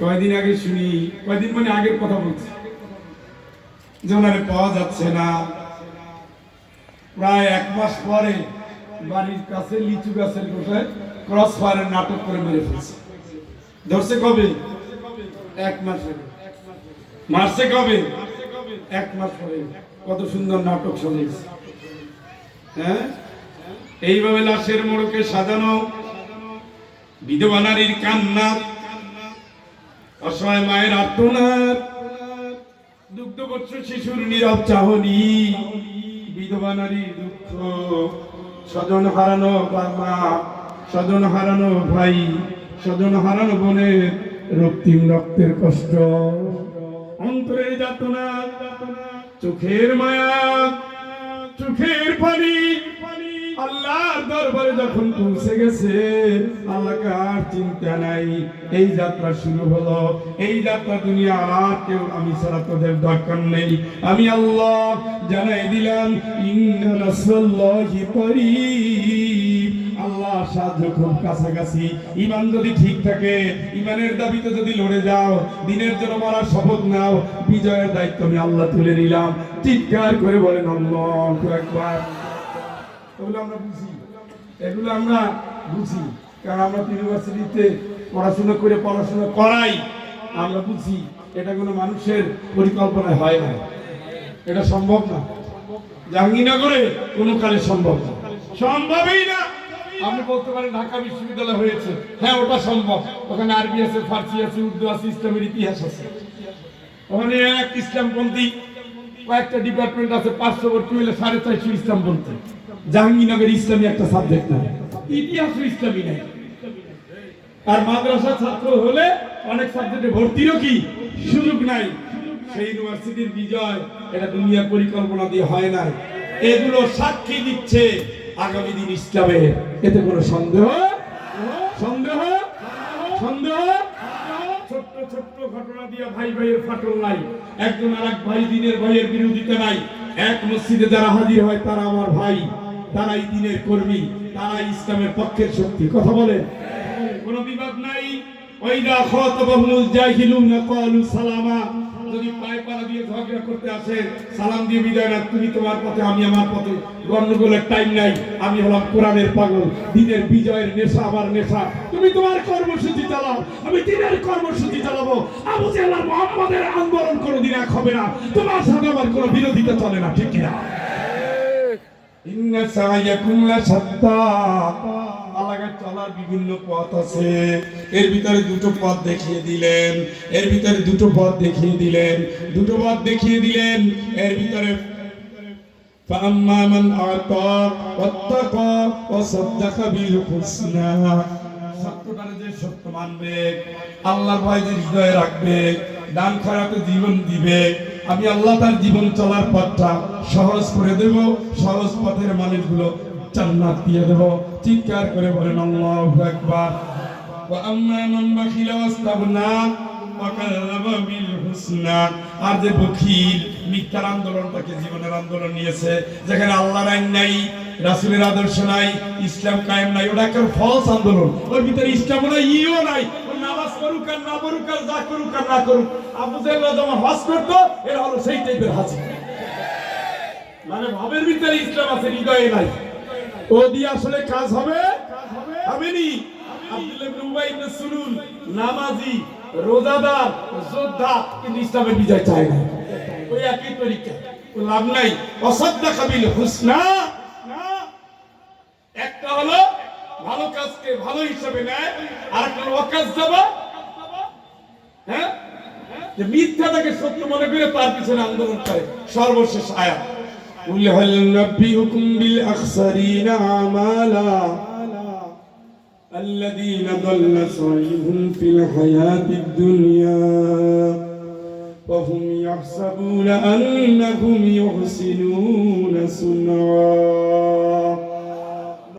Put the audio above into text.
কয়দিন আগে শুনি, কয়দিন মানে আগের কথা বলছি। যে ওনারে পাওয়া যাচ্ছে না। প্রায় এক মাস পরে বাড়ির কাছে লিচু গাছের গোটায় ক্রস ফায়ারের নাটক করে মেরে ফেলছে। ধরছে কবে? এক মাস আগে। মারছে কবে? এক মাস পরে। কত সুন্দর নাটক সাজিয়েছে হ্যাঁ? এইভাবে লাশের মোড়কে সাজানো। বিধবা নারীর কান্না। অসহায় মায়ের আর্তনাদ। দুগ্ধবৎস শিশুর নীরব চাহনি। বিধবা নারীর দুঃখ। স্বজন হারানো বাবা, স্বজন হারানো ভাই, স্বজন হারানো বোনের রক্তিম রক্তের কষ্ট। অন্তরের যাতনা, চোখের মায়া, চোখের পানি আল্লাহর দরবারে যখন পৌঁছে গেছে আল্লাহকে চিন্তা নাই। এই যাত্রা শুরু হলো। এই যাত্রা দুনিয়া আর কেউ আমি ছাড়া তোদের দরকার নেই। আমি আল্লাহ জানাই দিলাম আল্লাহ সাহায্য খুব কাছাকাছি। ইমান যদি ঠিক থাকে ইমানের দাবিতে যদি লড়ে যাও, দিনের জন্য মারা শপথ নাও, বিজয়ের দায়িত্ব আমি আল্লাহ তুলে নিলাম। চিৎকার করে বলেন একবার এগুলো আমরা বুঝি। এগুলো আমরা বুঝি। কারণ আমরা ইউনিভার্সিটিতে পড়াশোনা করে পড়াশোনা করাই, আমরা বুঝি এটা কোনো মানুষের পরিকল্পনায় হয় না। এটা সম্ভব না। জাহাঙ্গীরনগরে কোনো কালে সম্ভব না। সম্ভবই না। আপনি বলতে পারেন, ঢাকা বিশ্ববিদ্যালয় হয়েছে। হ্যাঁ ওটা সম্ভব। ওখানে আরবি আছে ফার্সি আছে, উর্দু আছে, ইসলামের ইতিহাস আছে। ওখানে এক ইসলামপন্থী, কয়েকটা ডিপার্টমেন্ট আছে, পাঁচশো ভর্তি হলে সাড়ে চারশো ইসলামপন্থী। জাহাঙ্গীরনগর ইসলামী একটা সাবজেক্ট নাই। ইতিহাসও ইসলামী নাই। আর মাদ্রাসা ছাত্র হলে অনেক সাবজেক্টে ভর্তিরও কি সুযোগ নাই। সেই ইউনিভার্সিটির বিজয়, এটা দুনিয়ার পরিকল্পনা দিয়ে হয় নাই। এগুলো সাক্ষী দিচ্ছে আগামী দিন ইসলামে। এতে কোনো সন্দেহ? সন্দেহ? সন্দেহ? ছোট্ট ছোট্ট ঘটনা দিয়ে ভাই ভাইয়ের ফাটল নাই। একজন আর এক ভাই দিনের ভাইয়ের বিরোধিতা নাই। এক মসজিদে যারা হাজির হয় তারা আমার ভাই। তারাই দিনের কর্মী তারা ইসলামের পক্ষের শক্তি। কথা বলে কোনো বিবাদ নাই। সালামা। আমার টাইম আমি দিনের বিজয়ের নেশা, আমার নেশা। তুমি তোমার কর্মসূচি চালাও। আমি দিনের কর্মসূচি চালাবো। আন্দোলন কোনোদিন এক হবে না। তোমার সাথে আমার কোনো বিরোধিতা চলে না, ঠিক কিনা? ইন্না সায়াকুম লাশাত্তা আলাদা চলার বিভিন্ন পথ আছে এর ভিতরে দুটো পথ দেখিয়ে দিলেন এর ভিতরে দুটো পথ দেখিয়ে দিলেন দুটো পথ দেখিয়ে দিলেন এর ভিতরে فأما من أعطى واتقى وصدق بالحسنى সত্যটারে যে সত্য মানবে আল্লাহর ভয় যে হৃদয়ে রাখবে দান খরাতে জীবন দিবে আমি আল্লাহ তার জীবন চলার পথটা সহজ করে দেব, সহজ পথের মানুষগুলো জান্নাত দিয়ে দেব। চিৎকার করে বলেন, আল্লাহ একবার আর যে বখিল, মিথ্যার আন্দোলনটাকে জীবনের আন্দোলন নিয়েছে, যেখানে আল্লাহর আইন নাই, রাসুলের আদর্শ নাই, ইসলাম কায়েম নাই, ওটা একটা ফলস আন্দোলন। ওর ভিতরে ইসলাম নাই, ইও নাই। করুক আর না করুক আর যা করুক আর না করুক, আবু যখন হজ করতো, এরা হলো সেই টাইপের হাজি। মানে ভাবের ভিতরে ইসলাম আছে, হৃদয়ে নাই। ও দিয়ে আসলে কাজ হবে? হবে নি আব্দুল্লাহ ইবনে উবাই ইবনে সুলুল, নামাজি, রোজাদার, যোদ্ধা, কিন্তু ইসলামের বিজয় চায় না ওই একই তরিকা লাভ নাই। কাবিল হুসনা। একটা হলো ভালো কাজকে ভালো হিসাবে নেয় আর একটা অকাজ যাবা হ্যাঁ যে মিথ্যাটাকে সত্য মনে করে তার পিছনে আন্দোলন করে সর্বশেষ আয়াত قل هل نبئكم بالأخسرين أعمالا الذين ضل سعيهم في الحياة الدنيا وهم يحسبون أنهم يحسنون صنعا